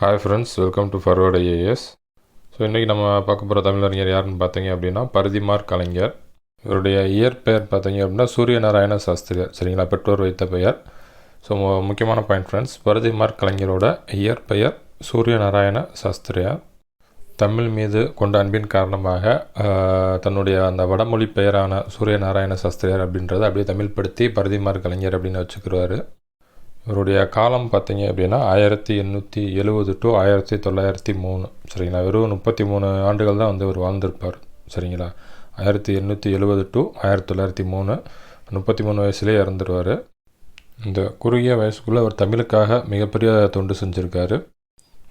Hi friends welcome to Forward IAS so இன்றைக்கி நம்ம பார்க்க போகிற தமிழறிஞர் யாருன்னு பார்த்தீங்க அப்படின்னா பரிதிமார் கலைஞர். இவருடைய இயற்பெயர் பார்த்தீங்க அப்படின்னா சூரிய நாராயண சாஸ்திரியார் சரிங்களா? பெற்றோர் வைத்த பெயர். ஸோ மு- முக்கியமான பாயிண்ட் ஃப்ரெண்ட்ஸ் பரிதிமார் கலைஞரோட இயற்பெயர் சூரியநாராயண சாஸ்திரியார். தமிழ் மீது கொண்ட அன்பின் காரணமாக தன்னுடைய அந்த வடமொழி பெயரான சூரிய நாராயண சாஸ்திரியார் அப்படின்றத அப்படியே தமிழ் படுத்தி கலைஞர் அப்படின்னு வச்சுக்கிறாரு. இவருடைய காலம் பார்த்தீங்க அப்படின்னா ஆயிரத்தி எண்ணூற்றி எழுபது டு ஆயிரத்தி தொள்ளாயிரத்தி மூணு. சரிங்களா? வெறும் முப்பத்தி மூணு ஆண்டுகள் தான் வந்து இவர் வாழ்ந்திருப்பார். சரிங்களா? ஆயிரத்தி எண்ணூற்றி எழுபது டு ஆயிரத்தி தொள்ளாயிரத்தி மூணு. முப்பத்தி மூணு வயசுலேயே இறந்துருவார். இந்த குறுகிய வயசுக்குள்ளே அவர் தமிழுக்காக மிகப்பெரிய தொண்டு செஞ்சுருக்காரு.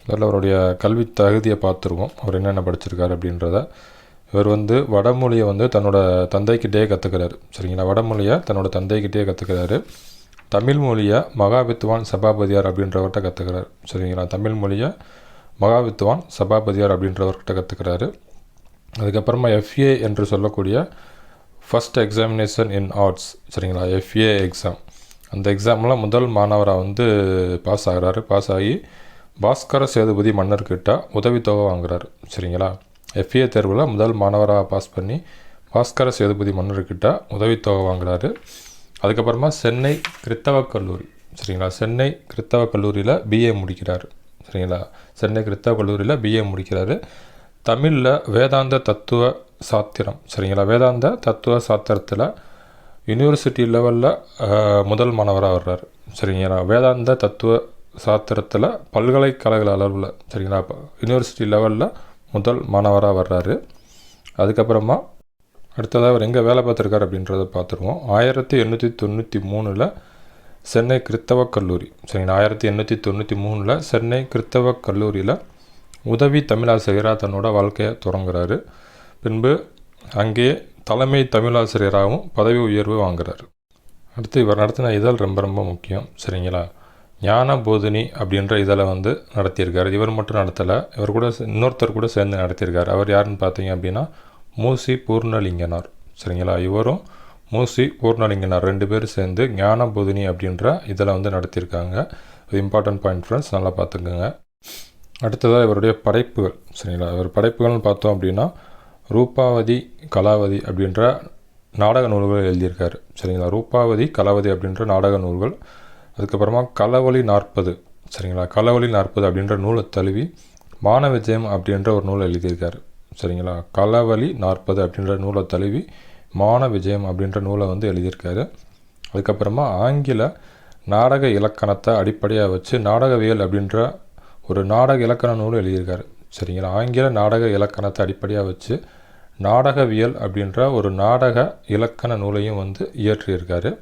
அதில் அவருடைய கல்வி தகுதியை பார்த்துருவோம். அவர் என்னென்ன படிச்சிருக்காரு அப்படின்றத. இவர் வந்து வடமொழியை வந்து தன்னோட தந்தைக்கிட்டேயே கற்றுக்கிறாரு சரிங்களா? வடமொழியை தன்னோட தந்தைக்கிட்டேயே கற்றுக்கிறாரு தமிழ் மொழியை மகாவித்துவான் சபாபதியார் அப்படின்றவர்கிட்ட கற்றுக்கிறார் சரிங்களா? தமிழ் மொழியை மகாவித்துவான் சபாபதியார் அப்படின்றவர்கிட்ட கற்றுக்கிறாரு அதுக்கப்புறமா எஃப்ஏ என்று சொல்லக்கூடிய ஃபஸ்ட் எக்ஸாமினேஷன் இன் ஆர்ட்ஸ் சரிங்களா? எஃப்ஏ எக்ஸாம் அந்த எக்ஸாமில் முதல் மாணவராக வந்து பாஸ் ஆகுறாரு. பாஸ் ஆகி பாஸ்கர சேதுபதி மன்னர்கிட்ட உதவித்தொகை வாங்குறாரு. சரிங்களா? எஃப்ஏ தேர்வில் முதல் மாணவராக பாஸ் பண்ணி பாஸ்கர சேதுபதி மன்னர்கிட்ட உதவித்தொகை வாங்குறாரு. அதுக்கப்புறமா சென்னை கிறித்தவ கல்லூரி சரிங்களா? சென்னை கிறித்தவ கல்லூரியில் பிஏ முடிக்கிறார் சரிங்களா? சென்னை கிறித்தவ கல்லூரியில் பிஏ முடிக்கிறாரு. தமிழில் வேதாந்த தத்துவ சாத்திரம் சரிங்களா? வேதாந்த தத்துவ சாத்திரத்தில் யூனிவர்சிட்டி லெவலில் முதல் மாணவராக வர்றார் சரிங்களா? வேதாந்த தத்துவ சாத்திரத்தில் பல்கலைக்கழக அளவில் சரிங்களா? யூனிவர்சிட்டி லெவலில் முதல் மாணவராக வர்றாரு. அதுக்கப்புறமா அடுத்ததாக அவர் எங்கே வேலை பார்த்துருக்காரு அப்படின்றத பார்த்துருவோம். ஆயிரத்தி எண்ணூற்றி தொண்ணூற்றி மூணில் சென்னை கிறித்தவ கல்லூரி. சரிங்களா ஆயிரத்தி எண்ணூற்றி தொண்ணூற்றி மூணில் சென்னை கிறித்தவ கல்லூரியில் உதவி தமிழாசிரியராக தன்னோட வாழ்க்கையை தொடங்குறாரு. பின்பு அங்கே தலைமை தமிழாசிரியராகவும் பதவி உயர்வு வாங்குறாரு. அடுத்து இவர் நடத்தின இதழ் ரொம்ப ரொம்ப முக்கியம். சரிங்களா? ஞான போதினி அப்படின்ற இதழை வந்து நடத்தியிருக்காரு. இவர் மட்டும் நடத்தலை. இவர் கூட சே- இன்னொருத்தர் கூட சேர்ந்து நடத்தியிருக்கார். அவர் யாருன்னு பார்த்தீங்க அப்படின்னா மூசி பூர்ணலிங்கனார். சரிங்களா? இவரும் மூசி பூர்ணலிங்கனார். ரெண்டு பேரும் சேர்ந்து ஞான போதினி அப்படின்ற இதில் வந்து நடத்தியிருக்காங்க. இது இம்பார்ட்டன்ட் பாயிண்ட் ஃப்ரெண்ட்ஸ் நல்லா பார்த்துக்கோங்க. அடுத்ததாக இவருடைய படைப்புகள். சரிங்களா? இவர் படைப்புகள்னு பார்த்தோம் அப்படின்னா ரூபாவதி கலாவதி அப்படின்ற நாடக நூல்கள் எழுதியிருக்காரு. சரிங்களா? ரூபாவதி கலாவதி அப்படின்ற நாடக நூல்கள். அதுக்கப்புறமா கலவழி நாற்பது. சரிங்களா? கலவழி நாற்பது அப்படின்ற நூலை தழுவி மான விஜயம் அப்படின்ற ஒரு நூலை எழுதியிருக்காரு. சரிங்களா? களவழி நாற்பது அப்படின்ற நூலை தழுவி மான விஜயம் அப்படின்ற நூலை வந்து எழுதியிருக்காரு. அதுக்கப்புறமா ஆங்கில நாடக இலக்கணத்தை அடிப்படையாக வச்சு நாடகவியல் அப்படின்ற ஒரு நாடக இலக்கண நூல் எழுதியிருக்காரு. சரிங்களா? ஆங்கில நாடக இலக்கணத்தை அடிப்படையாக வச்சு நாடகவியல் அப்படின்ற ஒரு நாடக இலக்கண நூலையும் வந்து இயற்றியிருக்காரு.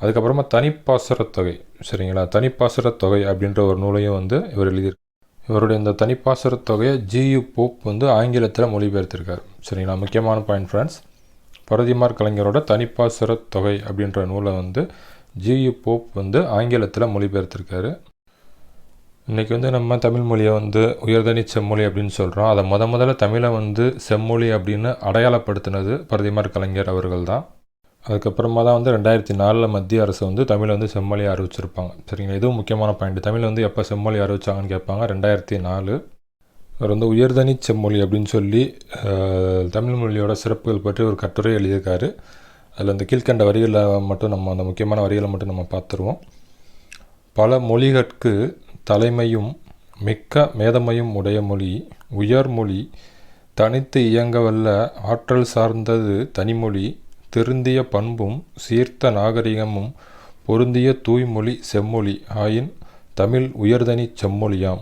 அதுக்கப்புறமா தனிப்பாசுரத் தொகை சரிங்களா? தனிப்பாசுரத் தொகை அப்படின்ற ஒரு நூலையும் வந்து இவர் எழுதியிருக்காரு. இவருடைய இந்த தனிப்பாசுரத் தொகையை ஜியு போப் வந்து ஆங்கிலத்தில் மொழிபெயர்த்திருக்காரு. சரிங்களா? முக்கியமான பாயிண்ட் ஃப்ரெண்ட்ஸ் பரதிமார் கலைஞரோட தனிப்பாசுரத் தொகை அப்படின்ற நூலை வந்து ஜியு போப் வந்து ஆங்கிலத்தில் மொழிபெயர்த்திருக்காரு. இன்றைக்கி வந்து நம்ம தமிழ் மொழியை வந்து உயர்தனி செம்மொழி அப்படின்னு சொல்கிறோம் அதை முத முதல்ல தமிழை வந்து செம்மொழி அப்படின்னு அடையாளப்படுத்தினது பரதிமார் கலைஞர் அவர்கள் தான் அதுக்கப்புறமா தான் வந்து ரெண்டாயிரத்தி நாலில் மத்திய அரசு வந்து தமிழை வந்து செம்மொழி அறிவிச்சிருப்பாங்க. சரிங்களா? இதுவும் முக்கியமான பாயிண்ட் தமிழ் வந்து எப்போ செம்மொழி அறிவிச்சாங்கன்னு கேட்பாங்க? ரெண்டாயிரத்தி நாலு. அவர் வந்து உயர்தனி செம்மொழி அப்படின்னு சொல்லி தமிழ் மொழியோட சிறப்புகள் பற்றி ஒரு கட்டுரை எழுதியிருக்காரு. அதில் அந்த கீழ்க்கண்ட வரிகளை மட்டும் நம்ம அந்த முக்கியமான வரிகளை மட்டும் நம்ம பார்த்துருவோம். பல மொழிகற்கு தலைமையும் மிக்க மேதமையும் உடைய மொழி உயர்மொழி தனித்து இயங்கவல்ல ஆற்றல் சார்ந்தது தனிமொழி திருந்திய பண்பும் சீர்த்த நாகரிகமும் பொருந்திய தூய்மொழி செம்மொழி ஆயின் தமிழ் உயர்தனி செம்மொழியாம்.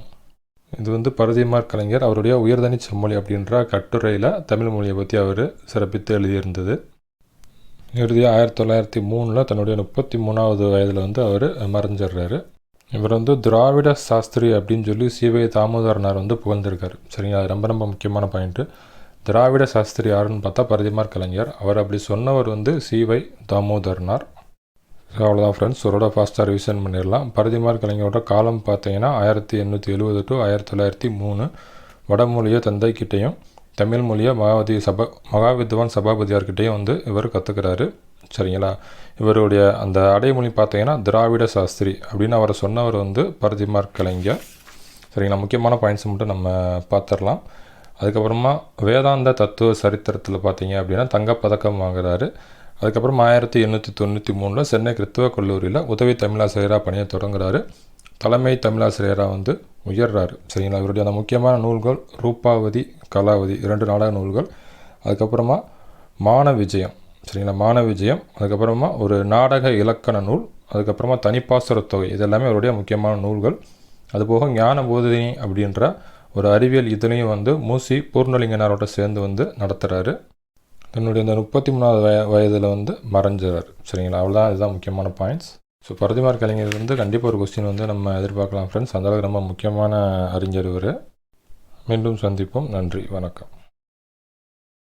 இது வந்து பரதிமார் கலைஞர் அவருடைய உயர்தனி செம்மொழி அப்படின்ற கட்டுரையில் தமிழ் மொழியை பற்றி அவர் சிறப்பித்து எழுதியிருந்தது. இறுதியாக ஆயிரத்தி தொள்ளாயிரத்தி மூணில் தன்னுடைய முப்பத்தி மூணாவது வயதில் வந்து அவர் மறைஞ்சிடுறாரு. இவர் வந்து திராவிட சாஸ்திரி அப்படின்னு சொல்லி சிவை தாமோதரனார் வந்து புகழ்ந்திருக்காரு. சரிங்களா? அது ரொம்ப ரொம்ப முக்கியமான பாயிண்ட்டு திராவிட சாஸ்திரி யாருன்னு பார்த்தா பரதிமார் கலைஞர். அவர் அப்படி சொன்னவர் வந்து சிவை தாமோதரனார். ஸோ அவ்வளோதான் ஃப்ரெண்ட்ஸ் ஒரோட ஃபாஸ்ட்டாக ரிவிஷன் பண்ணிடலாம். பரதிமார் கலைஞரோட காலம் பார்த்தீங்கன்னா ஆயிரத்தி எண்ணூற்றி எழுபது டு ஆயிரத்தி தொள்ளாயிரத்தி மூணு. வடமொழியை தந்தைக்கிட்டேயும் தமிழ் மொழியை மகாவதி சபா மகாவித்வான் சபாபதியார்கிட்டையும் வந்து இவர் கற்றுக்கிறாரு சரிங்களா? இவருடைய அந்த அடைமொழி பார்த்தீங்கன்னா திராவிட சாஸ்திரி அப்படின்னு அவரை சொன்னவர் வந்து பரதிமார் கலைஞர். சரிங்களா? முக்கியமான பாயிண்ட்ஸ் மட்டும் நம்ம பார்த்துடலாம். அதுக்கப்புறமா வேதாந்த தத்துவ சரித்திரத்தில் பார்த்தீங்க அப்படின்னா தங்கப்பதக்கம் வாங்குறாரு. அதுக்கப்புறம் ஆயிரத்தி எண்ணூற்றி தொண்ணூற்றி மூணில் சென்னை கிறித்துவ கல்லூரியில் உதவி தமிழாசிரியராக பணியை தொடங்குறாரு. தலைமை தமிழாசிரியராக வந்து உயர்றாரு. சரிங்களா? இவருடைய அந்த முக்கியமான நூல்கள் ரூபாவதி கலாவதி இரண்டு நாடக நூல்கள். அதுக்கப்புறமா மான விஜயம் சரிங்களா? மான விஜயம் அதுக்கப்புறமா ஒரு நாடக இலக்கண நூல். அதுக்கப்புறமா தனிப்பாசுர தொகை. இது எல்லாமே அவருடைய முக்கியமான நூல்கள். அதுபோக ஞான போதினி அப்படின்ற ஒரு அறிவியல் இதனையும் வந்து மூசி பூர்ணலிங்கனாரோட சேர்ந்து வந்து நடத்துகிறாரு தன்னுடைய இந்த முப்பத்தி மூணாவது வய வயதில் வந்து மறைஞ்சிறாரு. சரிங்களா? அவ்வளோதான் இதுதான் முக்கியமான பாயிண்ட்ஸ் ஸோ பரதிமார் கலைஞர் வந்து கண்டிப்பாக ஒரு கொஸ்டின் வந்து நம்ம எதிர்பார்க்கலாம் ஃப்ரெண்ட்ஸ் அந்தளவுக்கு ரொம்ப முக்கியமான அறிஞர் இவர். மீண்டும் சந்திப்போம். நன்றி. வணக்கம்.